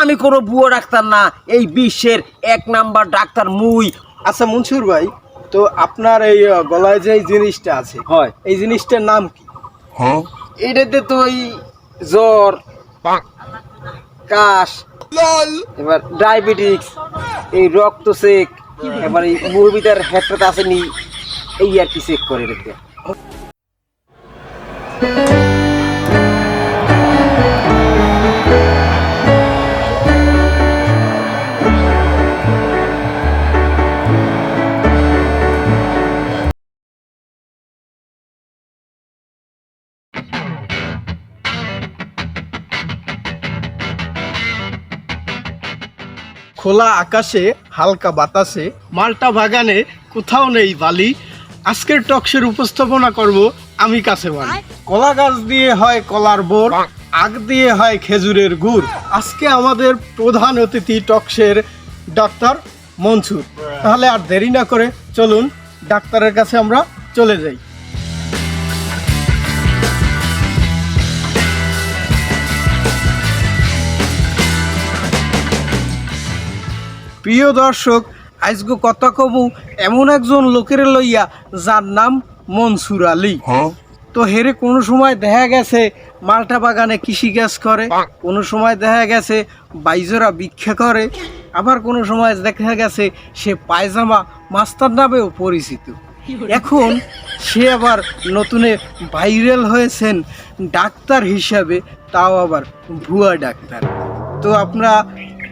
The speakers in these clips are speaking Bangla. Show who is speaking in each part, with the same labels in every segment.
Speaker 1: আমি কোনো বুয়ো ডাক্তার না এই বিশ্বের এক নাম্বার ডাক্তার মুই।
Speaker 2: আচ্ছা মনসুর ভাই তো আপনার এই গলায় যে এই জিনিসটা আছে
Speaker 1: হয়।
Speaker 2: এই জিনিসটার নাম কি? হ্যাঁ।
Speaker 1: এটাতে তো ওই জ্বর কাশ এবার ডায়াবেটিক্স এই রক্ত চেক এবার এই মুভিটার হেডটাতে আসেনি এই আর কি চেক করে রেখে
Speaker 2: খোলা আকাশে হালকা বাতাসে মাল্টা বাগানে কোথাও নেই বালি। আজকের টক্সের উপস্থাপনা করব আমি কাছে বালি কলা গাছ দিয়ে হয় কলার বোর আগ দিয়ে হয় খেজুরের গুড়। আজকে আমাদের প্রধান অতিথি টক্সের ডাক্তার মনসুর। তাহলে আর দেরি না করে চলুন ডাক্তারের কাছে আমরা চলে যাই। প্রিয় দর্শক আজকে কথা কমু এমন একজন লোকের লইয়া যার নাম মনসুর আলী। তো হেরে কোনো সময় দেখা গেছে মালটা বাগানে কৃষিকাজ করে কোনো সময় দেখা গেছে বাইজরা ভিক্ষা করে আবার কোনো সময় দেখা গেছে সে পায়জামা মাস্টার নামেও পরিচিত। এখন সে আবার নতুনে ভাইরাল হয়েছেন ডাক্তার হিসাবে তাও আবার ভুয়া ডাক্তার। তো আমরা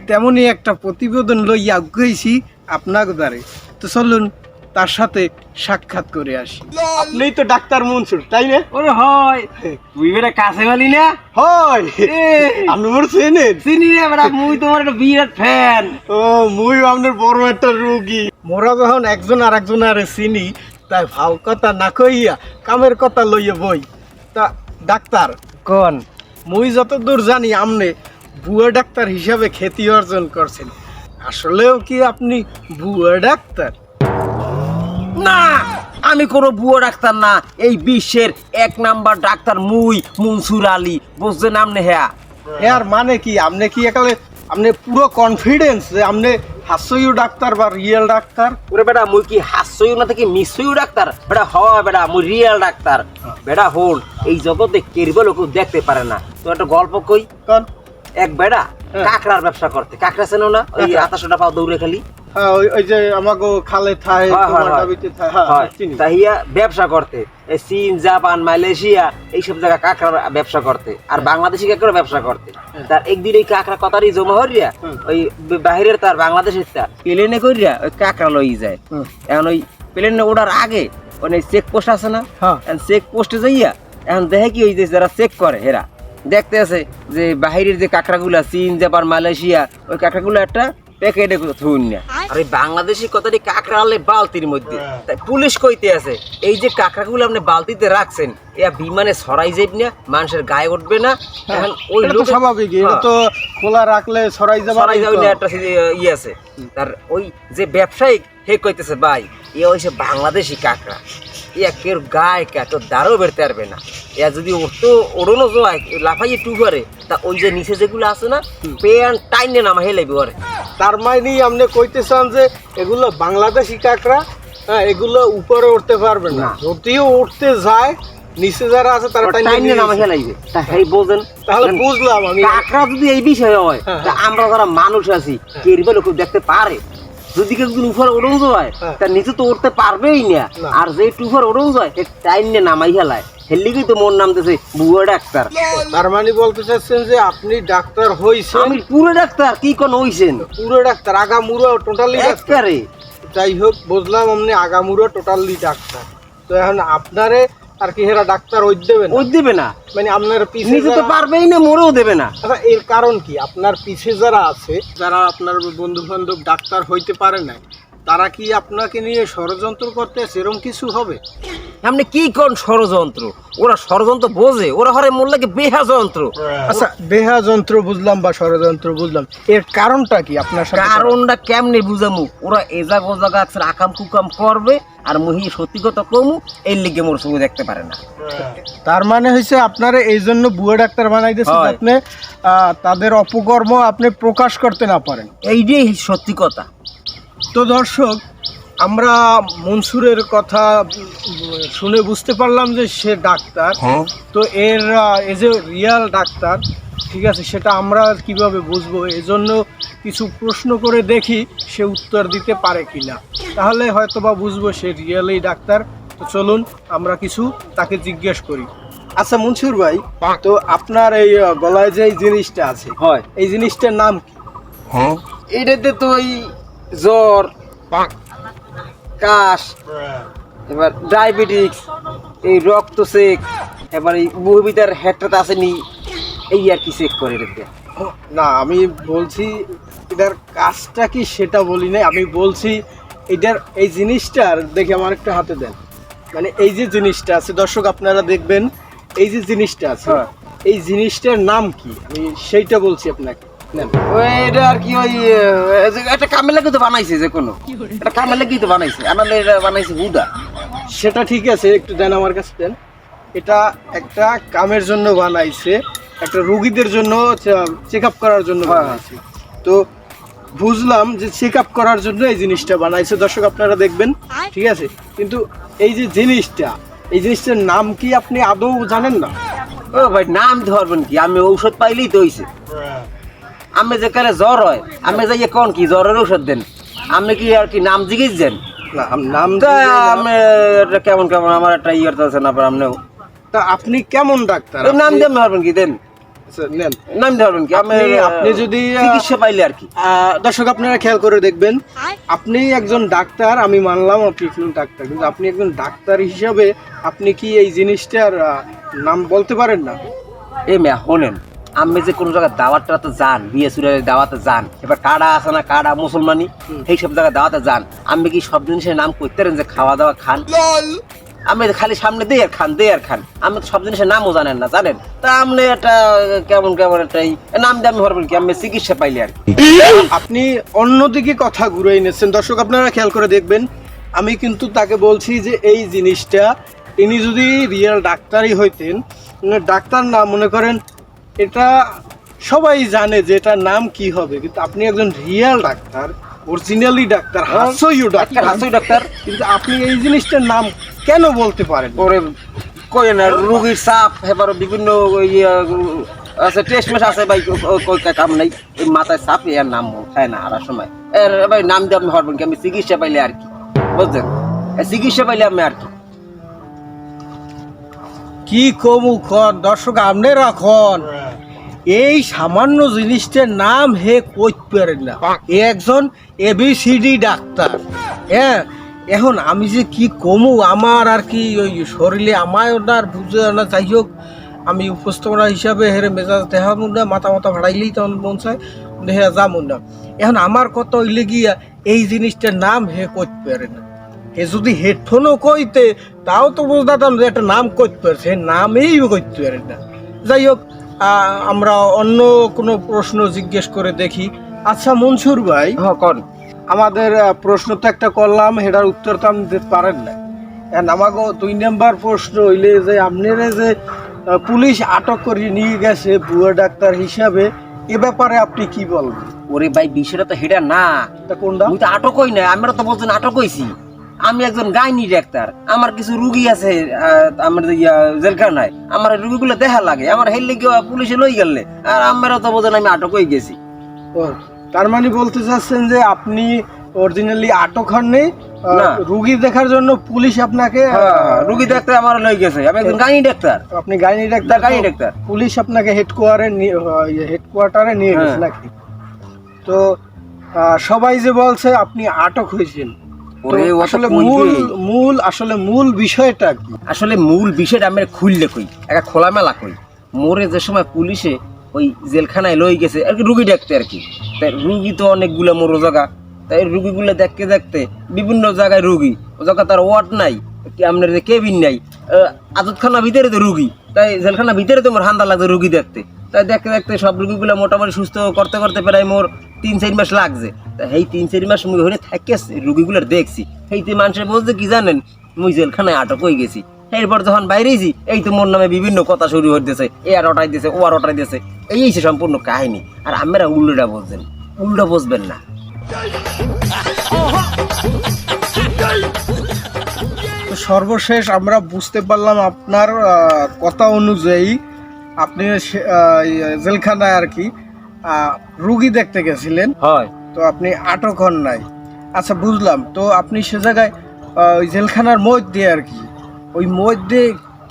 Speaker 2: তেমনই একটা প্রতিবেদন লইয়া গেছি আপনার দ্বারে। তো চলুন তার সাথে সাক্ষাৎ করে আসি। আপনি তো ডাক্তার মনসুর তাই না?
Speaker 1: ওরে হয়। তুই বেটা কাছে গেলি না?
Speaker 2: হয়। আপনি মোর চেনেন?
Speaker 1: চিনি রে বেটা মুই তোমার একটা বিরাট ফ্যান।
Speaker 2: ও মুই আপনার বড় একটা রোগী। মোরা যখন একজন আর একজন আরে চিনি তাই ভাও কথা না কইয়া কামের কথা লইয়া বই। তা ডাক্তার
Speaker 1: কোন?
Speaker 2: মুই যতদূর জানি আমনে বুয়া ডাক্তার হিসাবে খ্যাতি অর্জন করছেন। আসলেও কি আপনি বুয়া ডাক্তার?
Speaker 1: না আমি কোনো বুয়া ডাক্তার না। এই বিশ্বের এক নাম্বার ডাক্তার মুই মনসুর আলী। বুঝছেন আপনি হ্যাঁ?
Speaker 2: এর মানে কি? আপনি কি একালে আপনি পুরো কনফিডেন্স যে আপনি হাস্যইও ডাক্তার বা রিয়েল ডাক্তার?
Speaker 1: ওরে বেটা মুই কি হাস্যই না থেকে মিশই ডাক্তার? বেটা হয় বেটা মুই রিয়েল ডাক্তার। বেটা হল এই জগতে কেরবে লোক দেখতে পারে না। তো একটা গল্প কই?
Speaker 2: কারণ
Speaker 1: এক বেটা
Speaker 2: হ্যাঁ।
Speaker 1: কাকড়ার ব্যবসা করতে। কাকড়া চেনো না? ওই। আতাশোটা পাও দৌড়ে খালি।
Speaker 2: হ্যাঁ ওই যে খালে থায়
Speaker 1: হয়, হয়, হয়।
Speaker 2: হ্যাঁ
Speaker 1: হয়। তাহিয়া ব্যবসা করতে। এই চীন জাপান মালয়েশিয়া এইসব জায়গায় কাঁকড়ার ব্যবসা করতে। আর বাংলাদেশি কাঁকড়া ব্যবসা করতে। তার একদিন এই কাঁকড়া জমা হরিয়া ওই বাহিরের তার বাংলাদেশের তা প্লেনে করিয়া ওই কাঁকড়া লই যায়। এখন ওই প্লেনে ওঠার আগে ওই চেক পোস্ট আছে না? চেক পোস্টে যাইয়া এখন দেখে কি ওই যে যারা চেক করে হেরা। দেখতে আছে যে বাহিরের যে কাঁকড়াগুলা চীন জাপান মালয়েশিয়া ওই কাঁকড়াগুলো একটা প্যাকেটে থুন না আর বাংলাদেশি কথাটি কাঁকড়া আনলে বালতির মধ্যে?
Speaker 2: হ্যাঁ।
Speaker 1: তাই পুলিশ কইতে আছে এই যে কাঁকড়াগুলো আপনি বালতিতে রাখছেন এরা বিমানে সরাই যাবে না মানুষের গায়ে উঠবে না এখন ওই লোকে-
Speaker 2: স্বাভাবিক এটা
Speaker 1: হ্যাঁ।
Speaker 2: তো খোলা রাখলে সরাই যাবে
Speaker 1: সরাই যাবে না একটা সে- ইয়ে আছে। তার ওই যে ব্যবসায়িক হে কইতেছে ভাই এ হইছে বাংলাদেশি কাঁকড়া। কেউ গায়ে কে তো দাঁড়ও বেরতে পারবে না। ইয়া যদি উঠতো ওড়ানো যায় লাফাইয়ে টু করে তা ওই যে নিচে যেগুলো আছে না পেন টাইনে নামা হেলাইবে ওরে
Speaker 2: তার মানে আপনি কইতেছেন যে এগুলো বাংলাদেশি কাঁকড়া হ্যাঁ এগুলো উপরে উঠতে পারবে না। যদিও উঠতে যায় নিচে যারা আছে তারা টাইনে
Speaker 1: নামা
Speaker 2: যায়।
Speaker 1: হেলাইবে। তা হেই বোঝেন
Speaker 2: তাহলে বুঝলাম আমি।
Speaker 1: কাঁকড়া যদি এই বিষয় হয়
Speaker 2: হ্যাঁ,
Speaker 1: তা আমরা যারা মানুষ আছি কেরবে লোক দেখতে পারে। যদি কেউ একদিন উপরে ওড়ন যায়
Speaker 2: হ্যাঁ।
Speaker 1: তার নিচে তো উঠতে পারবেই না। আর যে টুফার ওড়ন যায় সে টাইম নিয়ে নামাই হেলায়। হেললিগেই তো মন নামতেছে বুয়া ডাক্তার।
Speaker 2: তার মানে বলতে চাচ্ছেন যে আপনি ডাক্তার হইছেন।
Speaker 1: আমি পুরো ডাক্তার কি কোন হইছেন?
Speaker 2: পুরো ডাক্তার আগামুরো টোটালি ডাক্তার। যাই হোক বুঝলাম আপনি আগামুরো টোটালি ডাক্তার। তো এখন আপনারে আর কি হেরা ডাক্তার ওই না?
Speaker 1: ওই দেবে না।
Speaker 2: মানে আপনার পিছে
Speaker 1: নিজে তো পারবেই না মরেও দেবে না।
Speaker 2: আচ্ছা এর কারণ কি? আপনার পিছে যারা আছে যারা আপনার বন্ধু বান্ধব ডাক্তার হইতে পারে না তারা কি আপনাকে নিয়ে ষড়যন্ত্র করতে এরকম কিছু হবে?
Speaker 1: আপনি কি কোন ষড়যন্ত্র? ওরা ষড়যন্ত্র বোঝে ওরা হরে মোল্লাকে বেহা যন্ত্র।
Speaker 2: আচ্ছা বেহা যন্ত্র বুঝলাম বা ষড়যন্ত্র বুঝলাম এর কারণটা কি আপনার সাথে?
Speaker 1: কারণটা কেমনে বুঝামু? ওরা এজাগ ও জায়গা আছে আকাম কুকাম করবে আর মুহি সত্যি কথা কমু এর লিগে মোর চোখে দেখতে পারে না।
Speaker 2: তার মানে হয়েছে আপনারা এই জন্য বুয়া ডাক্তার বানাই দিয়েছে আপনি আহ, তাদের অপকর্ম আপনি প্রকাশ করতে না পারেন।
Speaker 1: এইটাই সত্যি কথা।
Speaker 2: তো দর্শক আমরা মনসুরের কথা শুনে বুঝতে পারলাম যে সে ডাক্তার। তো এর আহ, এ যে রিয়াল ডাক্তার ঠিক আছে সেটা আমরা কীভাবে বুঝব? এজন্য কিছু প্রশ্ন করে দেখি সে উত্তর দিতে পারে কিনা। তাহলে হয়তো বা বুঝব সে রিয়েলই ডাক্তার। তো চলুন আমরা কিছু তাকে জিজ্ঞেস করি। আচ্ছা মনসুর ভাই তো আপনার এই গলায় যে এই জিনিসটা আছে
Speaker 1: হয়।
Speaker 2: এই জিনিসটার নাম কি? হ্যাঁ।
Speaker 1: এটাতে তো ওই জ্বর কাশ এবার ডায়াবেটিক্স এই রক্ত চেক এবার এই মুভিটার হেডটাতে আসেনি এই আর কি চেক করে রেখে
Speaker 2: না আমি বলছি এটার কাজটা কি সেটা বলি নাই আমি বলছি এটার এই জিনিসটার দেখে আমার একটা হাতে দেন। মানে এই যে জিনিসটা আছে দর্শক আপনারা দেখবেন এই যে জিনিসটা আছে
Speaker 1: হ্যাঁ।
Speaker 2: এই জিনিসটার নাম কি? আমি সেইটা বলছি আপনাকে।
Speaker 1: এটা আর কি ওই যে একটা কামে লাগে তো বানাইছে যে কোনো। একটা কামে লাগেই তো বানাইছে। আমার এটা বানাইছে হুদা।
Speaker 2: সেটা ঠিক আছে একটু দেন আমার কাছে দেন। এটা একটা কামের জন্য বানাইছে একটা রুগীদের জন্য চেক আপ করার জন্য
Speaker 1: হ্যাঁ।
Speaker 2: বানাইছে। তো বুঝলাম যে চেক আপ করার জন্য এই জিনিসটা বানাইছে। দর্শক আপনারা দেখবেন ঠিক আছে? কিন্তু এই যে জিনিসটা এই জিনিসটার নাম কি আপনি আদৌ জানেন না?
Speaker 1: ও ভাই নাম ধরবেন কি? আমি ঔষধ পাইলেই তো হইছে। আমি যেখানে জ্বর হয় আমি যাই কোন কি জ্বরের ওষুধ দেন? আমি কি আর কি নাম জিজ্ঞেস দেন?
Speaker 2: নাম
Speaker 1: আমি কেমন কেমন আমার একটা ইয়ে আছে না আপনিও
Speaker 2: তা আপনি কেমন ডাক্তার?
Speaker 1: নাম দিয়ে ধরবেন কি দেন?
Speaker 2: আচ্ছা,
Speaker 1: নাম ধরবেন কি? আমি
Speaker 2: আপনি- যদি,
Speaker 1: চিকিৎসা পাইলে আর কি।
Speaker 2: দর্শক আপনারা খেয়াল করে দেখবেন আপনি একজন ডাক্তার আমি মানলাম আপনি একজন ডাক্তার কিন্তু আপনি একজন ডাক্তার হিসাবে আপনি কি এই জিনিসটার নাম বলতে পারেন না?
Speaker 1: এ মেয়া শোনেন। আমি যে কোনো জায়গায় দাওয়াতটা তো যান বিয়ে সুরের দাওয়াতে যান। এবার কাড়া আছে না কাড়া মুসলমানি। সেই সব জায়গায় দাওয়াতে যান। আমি কি সব জিনিসের নাম করতে পারেন যে খাওয়া দাওয়া খান? আমি খালি সামনে দিয়ে আর খান দিয়ে আর খান। আমি তো সব জিনিসের নামও জানেন না জানেন? তা আপনি একটা কেমন কেমন একটা এই নাম দিয়ে আমি হরবেন কি? আমি চিকিৎসা পাইলে আর কি।
Speaker 2: আপনি অন্যদিকে কথা ঘুরে এনেছেন দর্শক আপনারা খেয়াল করে দেখবেন আমি কিন্তু তাকে বলছি যে এই জিনিসটা ইনি যদি রিয়েল ডাক্তারই হইতেন ডাক্তার না মনে করেন এটা সবাই জানে যে এটার নাম কি হবে কিন্তু আপনি একজন রিয়েল ডাক্তার অরিজিনালি ডাক্তার হাস্যই
Speaker 1: ডাক্তার
Speaker 2: ডাক্তার।
Speaker 1: হাসুই ডাক্তার।
Speaker 2: কিন্তু আপনি এই জিনিসটার নাম কেন বলতে পারেন?
Speaker 1: ওরে কই না রুগীর চাপ এবার বিভিন্ন ইয়ে আছে টেস্ট মেশ আছে ভাই কই কাম নাই। মাথায় চাপ এর নাম হয় না আর সময়। এর ভাই নাম দিয়ে আপনি হরবেন কি আমি চিকিৎসা পাইলে আর কি বুঝছেন? এই চিকিৎসা পাইলে আমি আর কি।
Speaker 2: কি কমু খন? দর্শক আপনি রাখন এই সামান্য জিনিসটার নাম হে কইতে পারেন না এ একজন এবিসিডি ডাক্তার। হ্যাঁ এখন আমি যে কি কমু আমার আর কি ওই শরীরে আমায় না আর বুঝে না যাই হোক আমি উপস্থাপনা হিসাবে হেরে মেজাজ দেখাবো না মাথা মাথা ভাড়াইলেই তখন মন চায় দেহে যাব না এখন আমার কত হইলে গিয়া এই জিনিসটার নাম হে কইতে পারে না হে যদি হেডফোনও কইতে তাও তো বুঝতাম যে একটা নাম কইতে পারছে নামেই কইতে পারে না যাই হোক আমরা অন্য কোনো প্রশ্ন জিজ্ঞেস করে দেখি। আচ্ছা মনসুর ভাই।
Speaker 1: হ্যাঁ কন?
Speaker 2: আমাদের প্রশ্ন তো একটা করলাম সেটার উত্তর তো আপনি দিতে পারেন না আমাকে দুই নাম্বার প্রশ্ন হইলে যে আপনারা যে পুলিশ আটক করে নিয়ে গেছে ভুয়া ডাক্তার হিসাবে এ ব্যাপারে আপনি কি বলবেন?
Speaker 1: ওরে ভাই বিষয়টা তো হেডা না।
Speaker 2: কোনটা?
Speaker 1: আমি তো আটক হই না আমরা তো বলছেন আটক হইছি। আমি একজন গাইনি ডাক্তার। আমার কিছু রুগী আছে আমার জেলখানায়। আমার রুগীগুলো দেখা লাগে। আমার হেললে কি পুলিশে লই গেলে আর আমরা তো বোঝেন আমি আটক হয়ে গেছি।
Speaker 2: ও, তার মানে বলতে চাচ্ছেন যে আপনি অরিজিনালি আটক হননি আহ,
Speaker 1: না।
Speaker 2: রুগী দেখার জন্য পুলিশ আপনাকে
Speaker 1: হ্যাঁ, রুগী ডাক্তার আমার লই গেছে। আমি একজন গাইনি ডাক্তার।
Speaker 2: আপনি গাইনি ডাক্তার
Speaker 1: গাইনি ডাক্তার।
Speaker 2: পুলিশ আপনাকে হেডকোয়ারে হেডকোয়ার্টারে নিয়ে গেছে
Speaker 1: হ্যাঁ।
Speaker 2: নাকি? তো সবাই যে বলছে আপনি আটক হয়েছেন। আসলে মূল মূল আসলে মূল বিষয়টা কি?
Speaker 1: আসলে মূল বিষয়টা আমি খুললে কই? একটা খোলামেলা কই? মোরে যে সময় পুলিশে ওই জেলখানায় লই গেছে আর কি রুগী দেখতে আর কি। তাই রুগী তো অনেকগুলো মোর জায়গা তাই রুগীগুলো দেখতে দেখতে বিভিন্ন জায়গায় রুগী। ও জায়গা তার ওয়ার্ড নাই আপনার যে কেবিন নাই। আদতখানা ভিতরে তো রুগী। তাই জেলখানা ভিতরে তো মোর হান্দা লাগছে রুগী দেখতে। তাই দেখতে দেখতে সব রুগীগুলো মোটামুটি সুস্থ করতে করতে প্রায় মোর তিন, চার মাস লাগছে। তা এই তিন, চার মাস মুই হলে থাকে রুগীগুলোর দেখছি। সেইতে মানুষের বলতে কি জানেন, মুই জেলখানায় আটক হয়ে গেছি। এরপর যখন বাইরেছি এই তো মোর নামে বিভিন্ন কথা শুরু হইতেছে। এ আর ওটাই দিয়েছে ও আর ওটাই দিয়েছে এই হচ্ছে সম্পূর্ণ কাহিনী। আর আমরা উল্টোটা বুঝছেন উল্টো বুঝবেন না।
Speaker 2: সর্বশেষ আমরা বুঝতে পারলাম আপনার কথা অনুযায়ী আপনি জেলখানায় আর কি রুগী দেখতে গেছিলেন।
Speaker 1: হয়।
Speaker 2: তো আপনি আটক হন নাই। আচ্ছা বুঝলাম। তো আপনি সে জায়গায় ওই জেলখানার মধ্যে আর কি ওই মধ্যে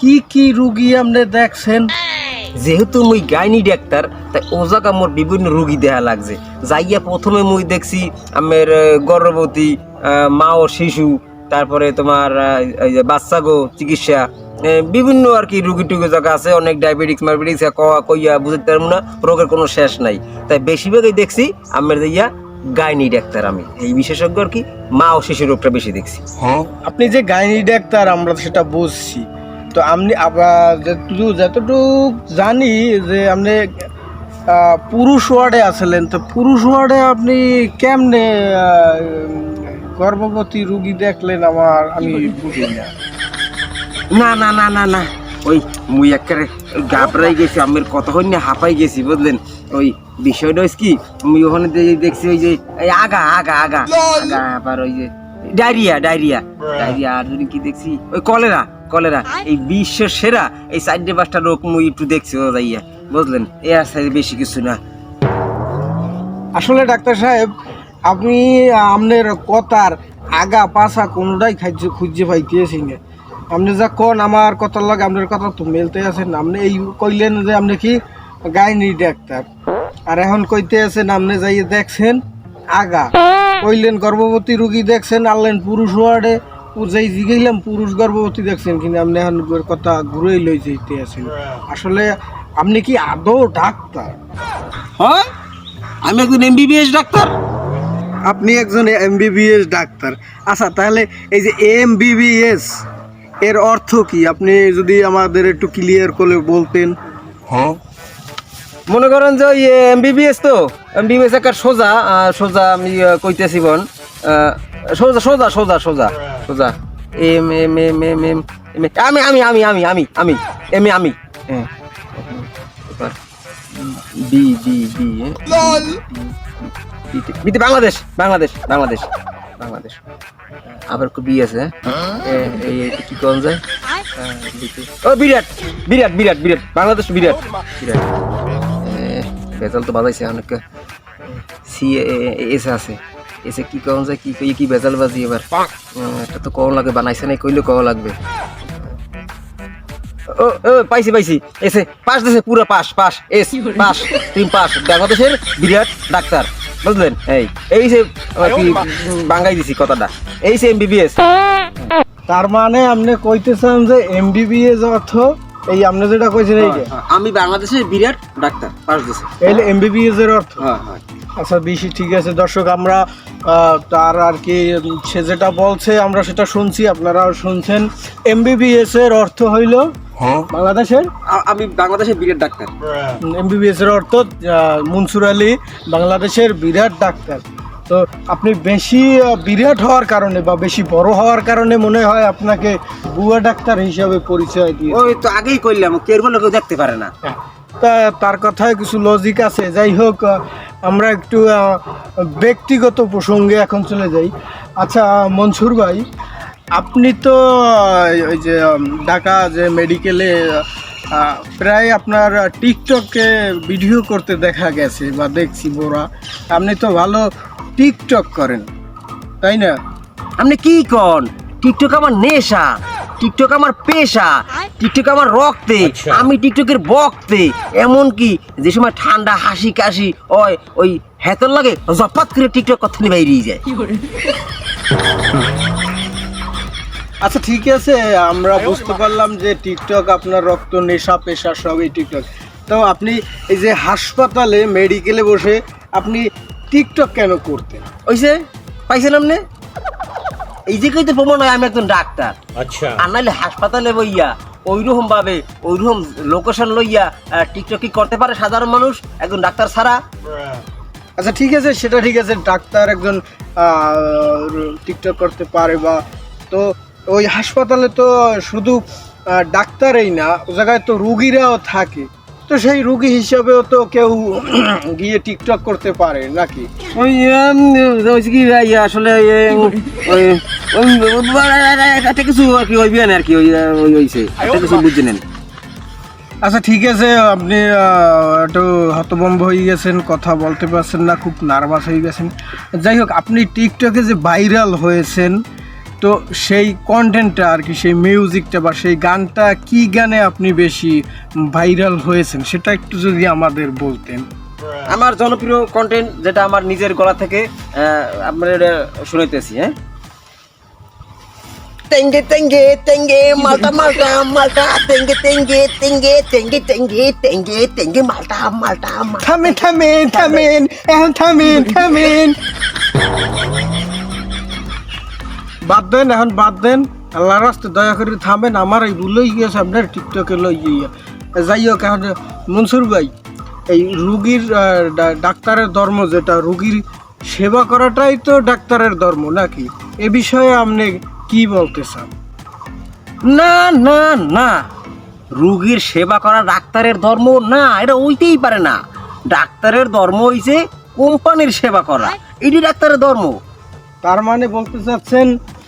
Speaker 2: কি কি রুগী আপনি দেখছেন?
Speaker 1: যেহেতু মুই গাইনি ডাক্তার তাই ও জায়গা মোর বিভিন্ন রুগী দেখা লাগছে। যাইয়া প্রথমে মুই দেখছি আমের গর্ভবতী মা ও শিশু তারপরে তোমার বাচ্চা গো চিকিৎসা। বিভিন্ন আর কি রুগী টুগি জায়গা আছে, অনেক ডায়াবেটিক্স মায়াবেটিক্স কইয়া বুঝতে পারব না, রোগের কোনো শেষ নাই। তাই বেশিরভাগই দেখছি, আমার যাইয়া গাইনি ডাক্তার আমি। এই বিশেষজ্ঞ আর কি, মা ও শিশু রোগটা বেশি দেখছি।
Speaker 2: আপনি যে গাইনি ডাক্তার, আমরা সেটা বুঝছি। তো আপনি যতটুকু জানি যে আপনি পুরুষ ওয়ার্ডে আসলেন তো পুরুষ ওয়ার্ডে আপনি কেমনে গর্ভবতী রুগী দেখলেন আমার, আমি বুঝি না।
Speaker 1: না না না না না। ওই মুই একেবারে গাবড়াই গেছি, আমের কত না হাঁপাই গেছি, বুঝলেন? ওই বিষয়টা কি, মুই ওখানে দেখছি ওই যে, এই আগা আগা আগা। আগা, আবার ওই যে ডায়রিয়া ডায়রিয়া। ডায়রিয়া, আর যদি কি দেখছি, ওই কলেরা কলেরা। এই বিশ্বের সেরা, এই চারটে পাঁচটা রোগ মুই একটু দেখছি, ও যাইয়া, বুঝলেন? এ আর সাইড বেশি কিছু না।
Speaker 2: আসলে ডাক্তার সাহেব, আপনি আপনার কথার আগা পাছা কোনোটাই খাইছে খুঁজে পাইতেছি না। আপনি যা কোন আমার কথার লাগে আপনার কথা তো মেলতে আছেন আপনি এই কইলেন যে আপনি কি গাইনি ডাক্তার। আর এখন কইতে আছেন আপনি যাইয়ে দেখছেন আগা। কইলেন গর্ভবতী রুগী দেখছেন আনলেন পুরুষ ওয়ার্ডে। যেই জিগাইলাম পুরুষ গর্ভবতী দেখছেন কিন্তু আপনি এখন কথা ঘুরেই লই যেতে আছেন। আসলে আপনি কি আদৌ ডাক্তার?
Speaker 1: হ্যাঁ? আমি একজন এমবিবিএস ডাক্তার।
Speaker 2: আপনি একজন এমবিবিএস ডাক্তার। আচ্ছা তাহলে এই যে এমবিবিএস এর অর্থ কি আপনি যদি আমাদের একটু ক্লিয়ার করে বলতেন হ্যাঁ
Speaker 1: মনে করেন যে ওই এমবিবিএস তো এমবিবিএস একটা সোজা সোজা আমি কইতেছি বন সোজা সোজা সোজা সোজা সোজা এম এম এম এম এম এম এ- আমি আমি আমি আমি আমি আমি এম এ আমি হ্যাঁ বি বি বি হ্যাঁ? বিতে বাংলাদেশ বাংলাদেশ বাংলাদেশ বাংলাদেশ আবার কো বি আছে হ্যাঁ? কি কোন যায় ও বিরাট বিরাট বিরাট বিরাট বাংলাদেশ বিরাট বিরাট ভেজাল তো বাজাইছে অনেক সি এসে আছে এসে কি যায় কি কই কি ভেজাল বাজি এবার একটা তো লাগে বানাইছে নাই কইলে কখন লাগবে ও ও পাইছি পাইছি এসে পাস দিছে পুরো পাস পাস এস পাস তিন পাস বাংলাদেশের বিরাট ডাক্তার বুঝলেন? এই এই উম, বাঙ্গাই দিছি কথাটা। এই সে এমবিবিএস
Speaker 2: তার মানে আপনি কইতেছেন যে এমবিবিএস অর্থ এই আপনি যেটা কইছেন এই যে।
Speaker 1: আমি বাংলাদেশের বিরাট ডাক্তার পাস দিছি
Speaker 2: এই এমবিবিএস এর অর্থ?
Speaker 1: হ্যাঁ হ্যাঁ।
Speaker 2: আচ্ছা বেশি ঠিক আছে। দর্শক আমরা তার আর কি সে যেটা বলছে আমরা সেটা শুনছি আপনারাও শুনছেন। এমবিবিএস এর অর্থ হইল বাংলাদেশের?
Speaker 1: আমি বাংলাদেশের বিরাট ডাক্তার।
Speaker 2: এমবিবিএস এর অর্থ মনসুর আলী বাংলাদেশের বিরাট ডাক্তার। তো আপনি বেশি বিরাট হওয়ার কারণে বা বেশি বড় হওয়ার কারণে মনে হয় আপনাকে বুয়া ডাক্তার হিসাবে পরিচয় দিয়ে
Speaker 1: ওই তো আগেই কইলাম কেউ কেউ দেখতে পারে না।
Speaker 2: তা তার কথায় কিছু লজিক আছে। যাই হোক আমরা একটু ব্যক্তিগত প্রসঙ্গে এখন চলে যাই। আচ্ছা মনসুর ভাই, আপনি তো ওই যে ঢাকা যে মেডিকেলে প্রায় আপনার টিকটকে ভিডিও করতে দেখা গেছে বা দেখছি বোরা। আপনি তো ভালো টিকটক করেন, তাই না?
Speaker 1: আপনি কি কন? টিকটক আমার নেশা টিকটক আমার পেশা। টিকটক আমার রক্তে আমি টিকটকের বক্তে। এমন কি যে সময় ঠান্ডা হাসি কাশি ওই ওই হেতর লাগে জপাত করে টিকটক কথা নিয়ে বাইরিয়ে যায়।
Speaker 2: আচ্ছা ঠিক আছে আমরা বুঝতে পারলাম যে টিকটক আপনার রক্ত নেশা পেশা সবই টিকটক। তো আপনি এই যে হাসপাতালে মেডিকেলে বসে আপনি টিকটক কেন করতেন?
Speaker 1: ওইসে পাইছেন আপনি এই যে কইতে প্রমাণ হয় আমি একজন ডাক্তার।
Speaker 3: আচ্ছা।
Speaker 1: আর নাহলে হাসপাতালে বইয়া ওইরকম ভাবে ওইরকম লোকেশন লইয়া টিকটক কি করতে পারে সাধারণ মানুষ? একজন ডাক্তার ছাড়া?
Speaker 2: আচ্ছা ঠিক আছে সেটা ঠিক আছে ডাক্তার একজন টিকটক করতে পারে বা তো ওই হাসপাতালে তো শুধু ডাক্তারই না ও জায়গায় তো রুগীরাও থাকে। তো সেই রুগী হিসাবেও তো কেউ গিয়ে টিকটক করতে পারে নাকি?
Speaker 1: ওই হয়েছে কি ভাই আসলে ওই একটা কিছু আর কি ওই আর কি ওই ওই হয়েছে একটা কিছু বুঝে নেন।
Speaker 2: আচ্ছা ঠিক আছে আপনি একটু হতভম্ব হয়ে গেছেন কথা বলতে পারছেন না খুব নার্ভাস হয়ে গেছেন। যাই হোক আপনি টিকটকে যে ভাইরাল হয়েছেন তো সেই কন্টেন্টটা আর কি সেই মিউজিকটা বা সেই গানটা কি গানে আপনি বেশি ভাইরাল হয়েছেন সেটা একটু যদি আমাদের বলতেন।
Speaker 1: আমার জনপ্রিয় কন্টেন্ট যেটা আমার নিজের গলা থেকে আপনার শুনাইতেছি হ্যাঁ? তেঙ্গে তেঙ্গে তেঙ্গে মালটা মালটা মালটা তেঙ্গে তেঙ্গে তেঙ্গে তেঙ্গে তেঙ্গে তেঙ্গে তেঙ্গে মালটা মালটা মালটা।
Speaker 2: থামেন থামেন থামেন এখন থামেন থামেন। বাদ দেন এখন বাদ দেন। আল্লাহর রাস্তে দয়া করে থামেন আমার এই ভুলেই গিয়েছে আপনার টিকটকে লই গিয়ে যাই হোক এখন মনসুর ভাই এই রুগীর ডাক্তারের ধর্ম যেটা রুগীর সেবা করাটাই তো ডাক্তারের ধর্ম নাকি? এ বিষয়ে আপনি কি বলতে চান?
Speaker 1: না না না। রুগীর সেবা করা ডাক্তারের ধর্ম না এটা ওইতেই পারে না। ডাক্তারের ধর্ম হইছে কোম্পানির সেবা করা। এটি ডাক্তারের ধর্ম।
Speaker 2: তার মানে বলতে চাচ্ছেন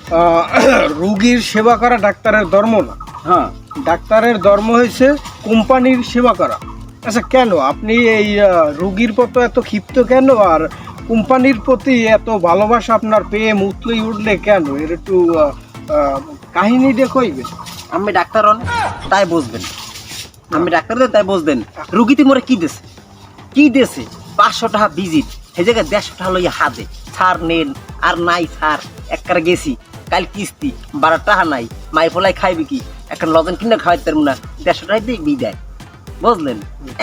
Speaker 2: রুগীর সেবা করা ডাক্তারের ধর্ম না।
Speaker 1: হ্যাঁ।
Speaker 2: ডাক্তারের ধর্ম হয়েছে কোম্পানির সেবা করা। আচ্ছা কেন? আপনি এই রুগীর প্রতি এত ক্ষিপ্ত কেন? আর কোম্পানির প্রতি এত ভালোবাসা আপনার পেয়ে মুতলেই উঠলে কেন? এর একটু কাহিনী দিয়ে কইবে
Speaker 1: আমি ডাক্তার হন তাই বুঝবেন। আমি ডাক্তার তাই বুঝবেন। রুগীতে মোরে কি দেছে? কি দেছে? পাঁচশো টাকা ভিজিট। সেই জায়গায় দেড়শো টাকা লইয়া হাতে। ছাড় নেন আর নাই ছাড়। একবার গেছি। কাল কিস্তি, বারো টাকা নাই মাই ফলাই খাইবে কি? একটা লজেন কিনে খাওয়াইতে পারব না, দেড়শো টাকা দিয়ে বিদায়। বুঝলেন?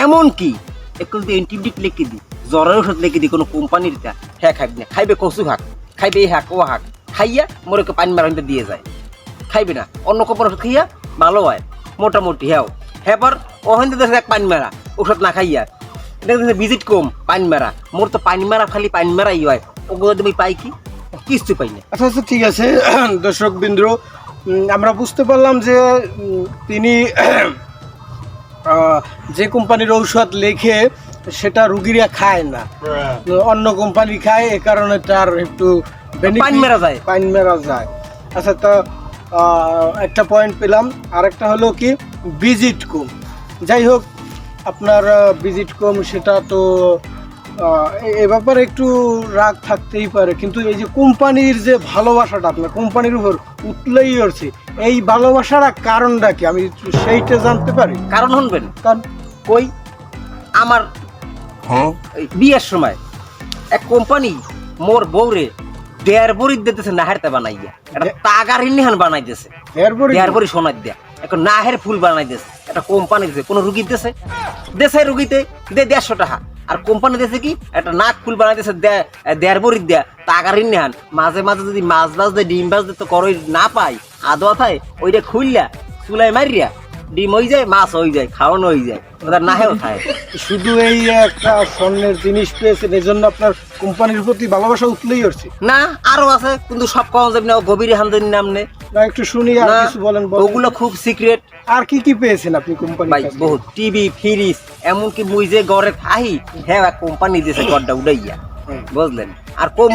Speaker 1: এমন কি? একটু যদি অ্যান্টিবায়োটিক লিখে দিই জ্বরের ওষুধ লিখে দিই কোনো কোম্পানির তা হ্যাঁ খাইবে না, খাইবে কচু হাক, খাইবে এই হাক, ও হাক, খাইয়া মোরে একটু পানি মারাইতে দিয়ে যায়। খাইবে না, অন্য কোম্পানির ওষুধ খাইয়া ভালো হয়, মোটামুটি হ্যাঁ। হ্যাঁ পর ওখান থেকে দেখ পানি মারা, ওষুধ না খাইয়া। এটা ভিজিট কম, পানি মারা। মোর তো পানি মারা, খালি পানি মারাই হয়। ওগুলো তুমি পাই কি? কিছু পাই না
Speaker 2: আচ্ছা আচ্ছা ঠিক আছে। দর্শক বিন্দু আমরা বুঝতে পারলাম যে তিনি যে কোম্পানির ঔষধ লেখে সেটা রুগীরা খায় না। অন্য কোম্পানি খায় এ কারণে তার একটু
Speaker 1: পাইন মেরা যায়।
Speaker 2: পাইন মেরা যায়। আচ্ছা তা একটা পয়েন্ট পেলাম। আরেকটা হলো কি ভিজিট কম। যাই হোক আপনার ভিজিট কম সেটা তো এ- ব্যাপারে একটু রাগ থাকতেই পারে কিন্তু এই যে কোম্পানির যে ভালোবাসাটা আপনার কোম্পানির উপর উতলেই উঠছে এই ভালোবাসার কারণটা কি? আমি সেইটা জানতে পারি।
Speaker 1: কারণ শুনবেন।
Speaker 2: কারণ?
Speaker 1: কই আমার এই বিয়ের সময় এক কোম্পানি মোর বউরে দেড় বড়ি দিতেছে নাহেরতে বানাইয়া। একটা তাগার দিতেছে
Speaker 2: এরপরে
Speaker 1: দেড় বড়ি? সোনার দিয়া। এখন নাহের ফুল বানাই দিতেছে একটা কোম্পানি দিছে কোনো রুগী দিতেছে দেশে রুগীতে দে দেড়শো টাকা। আর কোম্পানি দিয়েছে কি? একটা নাক ফুল বানাই দিয়েছে দেড় বড়ি দেয়া। টাকারিন নেহান। মাঝে মাঝে যদি মাছ বাজ দেয়, ডিম বাজ দেয়, তো করই না পাই আদোয়া থায়, ওইটা খুললা চুলাই মারিয়া ডিম হয়ে যায় মাছ হয়ে যায় খাওয়ানো হয়ে যায় ওদের নাহেও খায়
Speaker 2: শুধু এই একটা স্বর্ণের জিনিস পেয়েছেন এই জন্য আপনার কোম্পানির প্রতি ভালোবাসা উঠলেই উঠছে
Speaker 1: না আরও আছে কিন্তু সব কম যাবে না গভীর হামদনি নামনে
Speaker 2: না। একটু শুনি আর কিছু বলেন।
Speaker 1: ওগুলো খুব সিক্রেট
Speaker 2: আর কি কি পেয়েছেন আপনি কোম্পানি
Speaker 1: ভাই বহুত। টিভি ফ্রিজ এমনকি মুই যে ঘরে থাহি হ্যাঁ কোম্পানি দিয়েছে ঘরটা উড়াইয়া বুঝলেন? আর কম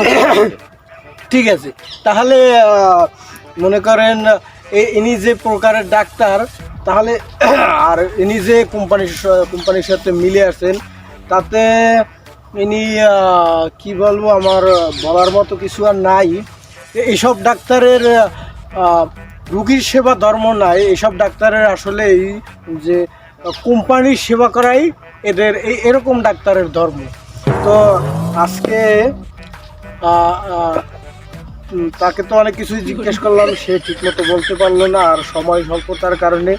Speaker 2: ঠিক আছে। তাহলে মনে করেন ইনি যে প্রকারের ডাক্তার তাহলে আর ইনি যে কোম্পানির কোম্পানির সাথে মিলে আছেন, তাতে ইনি কি বলব আমার বলার মতো কিছু আর নাই। এইসব ডাক্তারের রুগীর সেবা ধর্ম নাই। এইসব ডাক্তারের আসলে এই যে কোম্পানির সেবা করাই এদের এই এরকম ডাক্তারের ধর্ম। তো আজকে তাকে তো অনেক কিছুই জিজ্ঞেস করলাম, সে ঠিকমতো বলতে পারল না, আর সময় স্বল্পতার কারণে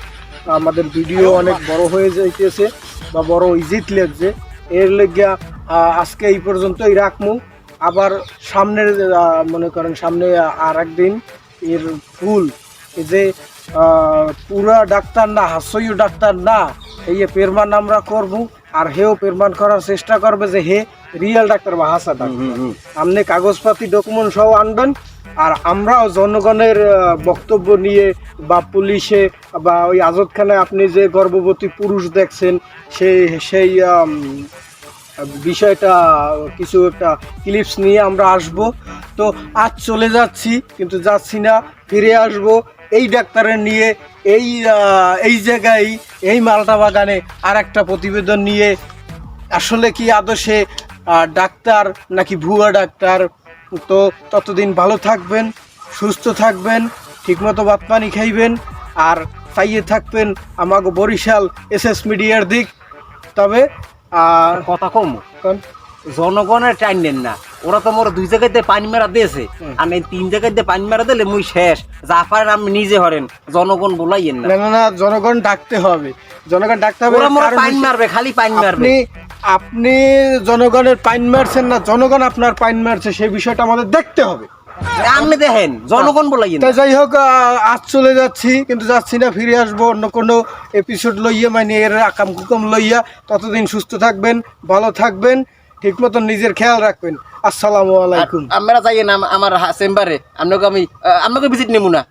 Speaker 2: আমাদের ভিডিও অনেক বড় হয়ে যাইতেছে বা বড় ইজিট লাগছে। এর লেগে আজকে এই পর্যন্তই রাখমু। আবার সামনের মনে করেন সামনে আর একদিন এর ফুল এই যে পুরা ডাক্তার না হাস্যই ডাক্তার না এই পেরমান আমরা করব আর হেও পেরমান করার চেষ্টা করবে যে হে রিয়েল ডাক্তার বা হাসা ডাক্তার। আপনি কাগজপাতি ডকুমেন্ট সহ আনবেন আর আমরাও জনগণের বক্তব্য নিয়ে বা পুলিশে বা ওই আজতখানায় আপনি যে গর্ভবতী পুরুষ দেখছেন, সেই সেই বিষয়টা, কিছু একটা ক্লিপস নিয়ে আমরা আসব। তো আজ চলে যাচ্ছি, কিন্তু যাচ্ছি না, ফিরে আসব এই ডাক্তারের নিয়ে, এই এই জায়গায়, এই মালটা বাগানে আর একটা প্রতিবেদন নিয়ে। আসলে কি আদর্শে ডাক্তার নাকি ভুয়া ডাক্তার? তো ততদিন ভালো থাকবেন সুস্থ থাকবেন ঠিকমতো ভাত পানি খাইবেন আর চাইয়ে থাকবেন আমাকে বরিশাল এস এস মিডিয়ার দিক। তবে
Speaker 1: কথা কম? জনগণের টাইম নেন না। ওরা তো মোর দুই জায়গাতে পানি মারা দিয়েছে। আর এই তিন জায়গাতে পানি মারা দিলে মুই শেষ। যা পারেন আপনি নিজে হরেন জনগণ বলাইয়েন না।
Speaker 2: না না না জনগণ ডাকতে হবে। জনগণ ডাকতে হবে
Speaker 1: ওরা মোর পানি মারবে খালি পানি মারবে।
Speaker 2: আপনি জনগণের পাইন মারছেন না জনগণ আপনার পাইন মারছে সেই বিষয়টা আমাদের দেখতে হবে।
Speaker 1: আপনি দেখেন জনগণ বলাইয়েন
Speaker 2: তাই যাই হোক আজ চলে যাচ্ছি কিন্তু যাচ্ছি না ফিরে আসব অন্য কোনো এপিসোড লইয়া মানে এর আকাম কুকাম লইয়া। ততদিন সুস্থ থাকবেন ভালো থাকবেন ঠিক মতন নিজের খেয়াল রাখবেন। আসসালামু আলাইকুম।
Speaker 1: আমরা যাইয়েন আম- আমার চেম্বারে। আপনাকে আমি আপনাকে ভিজিট নেব না।